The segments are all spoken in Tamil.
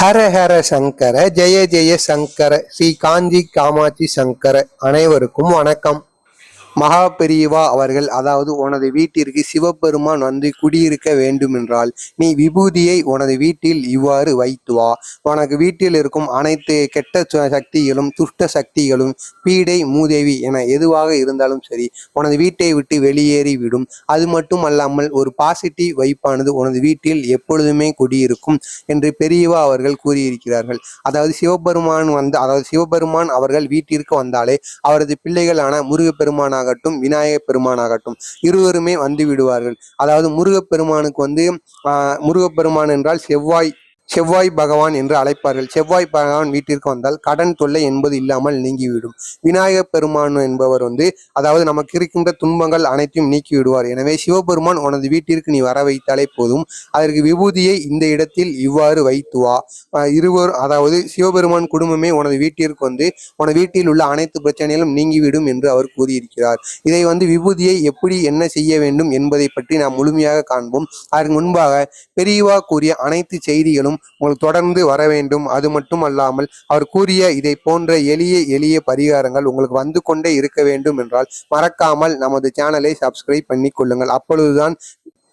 ஹர ஹர சங்கர ஜெய ஜெய சங்கர ஸ்ரீ காஞ்சி காமாட்சி சங்கர அனைவருக்கும் வணக்கம். மகா பெரியவா அவர்கள் அதாவது உனது வீட்டிற்கு சிவபெருமான் வந்து குடியிருக்க வேண்டுமென்றால் நீ விபூதியை உனது வீட்டில் இவ்வாறு வைத்து வா. உனக்கு வீட்டில் இருக்கும் அனைத்து கெட்ட ச- சக்திகளும் துஷ்ட சக்திகளும் பீடை மூதேவி என எதுவாக இருந்தாலும் சரி உனது வீட்டை விட்டு வெளியேறி விடும். அது மட்டும் அல்லாமல் ஒரு பாசிட்டிவ் வைப்பானது உனது வீட்டில் எப்பொழுதுமே குடியிருக்கும் என்று பெரியவா அவர்கள் கூறியிருக்கிறார்கள். அதாவது சிவபெருமான் வந்து அதாவது சிவபெருமான் அவர்கள் வீட்டிற்கு வந்தாலே அவரது பிள்ளைகளான முருகப்பெருமானாகட்டும் விநாயகப் பெருமானாகட்டும் இருவருமே வந்து விடுவார்கள். அதாவது முருகப்பெருமானுக்கு வந்து ஆஹ், முருகப்பெருமான் என்றால் செவ்வாய் செவ்வாய் பகவான் என்று அழைப்பார்கள். செவ்வாய் பகவான் வீட்டிற்கு வந்தால் கடன் தொல்லை என்பது இல்லாமல் நீங்கிவிடும். விநாயகர் பெருமான் என்பவர் வந்து அதாவது நமக்கு இருக்கின்ற துன்பங்கள் அனைத்தையும் நீக்கி விடுவார் எனவே சிவபெருமான் உனது வீட்டிற்கு நீ வர வைத்தாலே போதும். அதற்கு விபூதியை இந்த இடத்தில் இவ்வாறு வைத்து வா. இருவர் அதாவது சிவபெருமான் குடும்பமே உனது வீட்டிற்கு வந்து உனது வீட்டில் உள்ள அனைத்து பிரச்சனைகளும் நீங்கிவிடும் என்று அவர் கூறியிருக்கிறார். இதை வந்து விபூதியை எப்படி என்ன செய்ய வேண்டும் என்பதை பற்றி நாம் முழுமையாக காண்போம். அதற்கு முன்பாக பெரியவா கூறிய அனைத்து செய்திகளும் உங்களுக்கு தொடர்ந்து வர வேண்டும். அது மட்டும் அல்லாமல் அவர் கூறிய இதை போன்ற எளிய எளிய பரிகாரங்கள் உங்களுக்கு வந்து கொண்டே இருக்க வேண்டும் என்றால் மறக்காமல் நமது சேனலை சப்ஸ்கிரைப் பண்ணி கொள்ளுங்கள் அப்பொழுதுதான்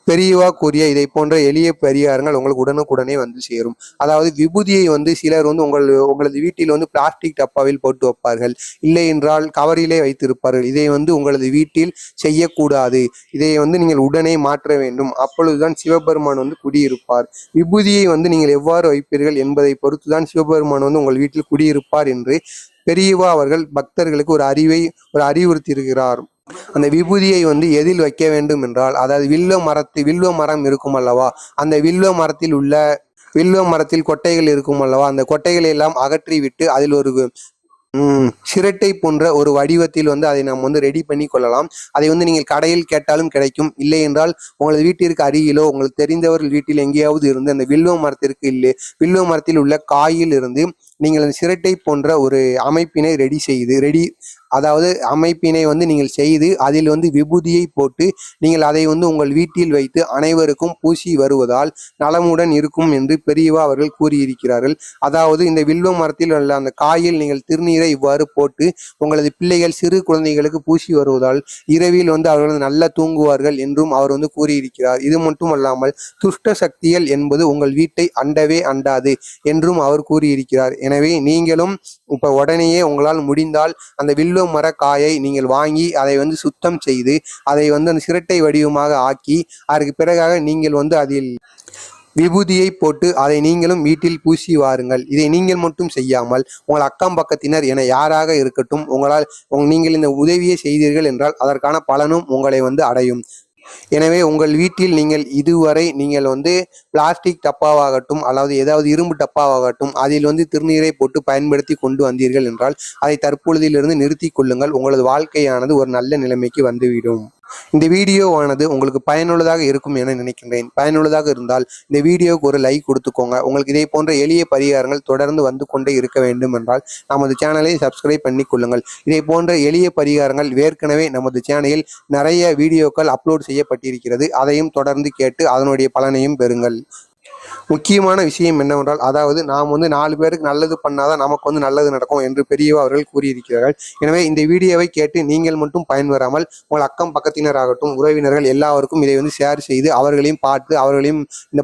பெரியவா கூறிய இதை போன்ற எளிய பரிகாரங்கள் உங்களுக்கு உடனுக்குடனே வந்து சேரும். அதாவது விபூதியை வந்து சிலர் வந்து உங்கள் உங்களது வீட்டில் வந்து பிளாஸ்டிக் டப்பாவில் போட்டு வைப்பார்கள். இல்லை என்றால் கவரிலே வைத்திருப்பார்கள். இதை வந்து உங்களது வீட்டில் செய்யக்கூடாது. இதை வந்து நீங்கள் உடனே மாற்ற வேண்டும். அப்பொழுதுதான் சிவபெருமான் வந்து குடியிருப்பார். விபூதியை வந்து நீங்கள் எவ்வாறு வைப்பீர்கள் என்பதை பொறுத்துதான் சிவபெருமான் வந்து உங்கள் வீட்டில் குடியிருப்பார் என்று பெரியவா அவர்கள் பக்தர்களுக்கு ஒரு அறிவை ஒரு அறிவுறுத்தி இருக்கிறார் அந்த விபூதியை வந்து எதில் வைக்க வேண்டும் என்றால் அதாவது வில்வ மரத்து வில்வ மரம் இருக்கும் அல்லவா? அந்த வில்வ மரத்தில் உள்ள வில்வ மரத்தில் கொட்டைகள் இருக்கும் அல்லவா? அந்த கொட்டைகளை எல்லாம் அகற்றி விட்டு அதில் ஒரு சிரட்டை போன்ற ஒரு வடிவத்தில் வந்து அதை நாம் வந்து ரெடி பண்ணி கொள்ளலாம். அதை வந்து நீங்கள் கடையில் கேட்டாலும் கிடைக்கும். இல்லை என்றால் உங்களது வீட்டிற்கு அருகிலோ உங்களுக்கு தெரிந்தவர்கள் வீட்டில் எங்கேயாவது இருந்து அந்த வில்வ மரத்திற்கு இல்லை வில்வ மரத்தில் உள்ள காயில் இருந்து நீங்கள் அந்த சிரட்டை போன்ற ஒரு அமைப்பினை ரெடி செய்து ரெடி அதாவது அமைப்பினை வந்து நீங்கள் செய்து அதில் வந்து விபூதியை போட்டு நீங்கள் அதை வந்து உங்கள் வீட்டில் வைத்து அனைவருக்கும் பூசி வருவதால் நலமுடன் இருக்கும் என்று பெரியவா அவர்கள் கூறியிருக்கிறார்கள். அதாவது இந்த வில்வ மரத்தில் உள்ள அந்த காயில் நீங்கள் திருநீர் இவ்வாறு போட்டு உங்களது பிள்ளைகள் சிறு குழந்தைகளுக்கு பூசி வருவதால் இரவில் வந்து அவர்கள் நல்லா தூங்குவார்கள் என்றும் அவர் வந்து கூறியிருக்கிறார். இது மட்டுமல்லாமல் துஷ்ட சக்திகள் என்பது உங்கள் வீட்டை அண்டவே அண்டாது என்றும் அவர் கூறியிருக்கிறார். எனவே நீங்களும் இப்ப உடனேயே உங்களால் முடிந்தால் அந்த வில்லு மர காயை நீங்கள் வாங்கி அதை வந்து சுத்தம் செய்து அதை வந்து அந்த சிரட்டை வடிவமாக ஆக்கி அதற்கு பிறகாக நீங்கள் வந்து அதில் விபூதியை போட்டு அதை நீங்களும் வீட்டில் பூசி வாருங்கள். இதை நீங்கள் மட்டும் செய்யாமல் உங்கள் அக்கம் பக்கத்தினர் என யாராக இருக்கட்டும் உங்களால் நீங்கள் இந்த உதவியை செய்தீர்கள் என்றால் அதற்கான பலனும் உங்களை வந்து அடையும். எனவே உங்கள் வீட்டில் நீங்கள் இதுவரை நீங்கள் வந்து பிளாஸ்டிக் டப்பாவாகட்டும் அல்லது ஏதாவது இரும்பு டப்பாவாகட்டும் அதில் வந்து திருநீரை போட்டு பயன்படுத்தி கொண்டு வந்தீர்கள் என்றால் அதை தற்பொழுதிலிருந்து நிறுத்தி கொள்ளுங்கள். உங்களது வாழ்க்கையானது ஒரு நல்ல நிலைமைக்கு வந்துவிடும். இந்த வீடியோவானது உங்களுக்கு பயனுள்ளதாக இருக்கும் என நினைக்கின்றேன். பயனுள்ளதாக இருந்தால் இந்த வீடியோவுக்கு ஒரு லைக் கொடுத்துக்கோங்க. உங்களுக்கு இதே போன்ற எளிய பரிகாரங்கள் தொடர்ந்து வந்து கொண்டே இருக்க வேண்டும் என்றால் நமது சேனலை சப்ஸ்கிரைப் பண்ணி கொள்ளுங்கள். இதே போன்ற எளிய பரிகாரங்கள் ஏற்கனவே நமது சேனலில் நிறைய வீடியோக்கள் அப்லோட் செய்யப்பட்டிருக்கிறது. அதையும் தொடர்ந்து கேட்டு அதனுடைய பலனையும் பெறுங்கள். முக்கியமான விஷயம் என்னவென்றால் அதாவது நாம் வந்து நாலு பேருக்கு நல்லது பண்ணாதான் நமக்கு வந்து நல்லது நடக்கும் என்று பெரியவா அவர்கள் கூறியிருக்கிறார்கள். எனவே இந்த வீடியோவை கேட்டு நீங்கள் மட்டும் பயன்பெறாமல் உங்கள் அக்கம் பக்கத்தினராகட்டும் உறவினர்கள் எல்லாருக்கும் இதை வந்து ஷேர் செய்து அவர்களையும் பார்த்து அவர்களையும் இந்த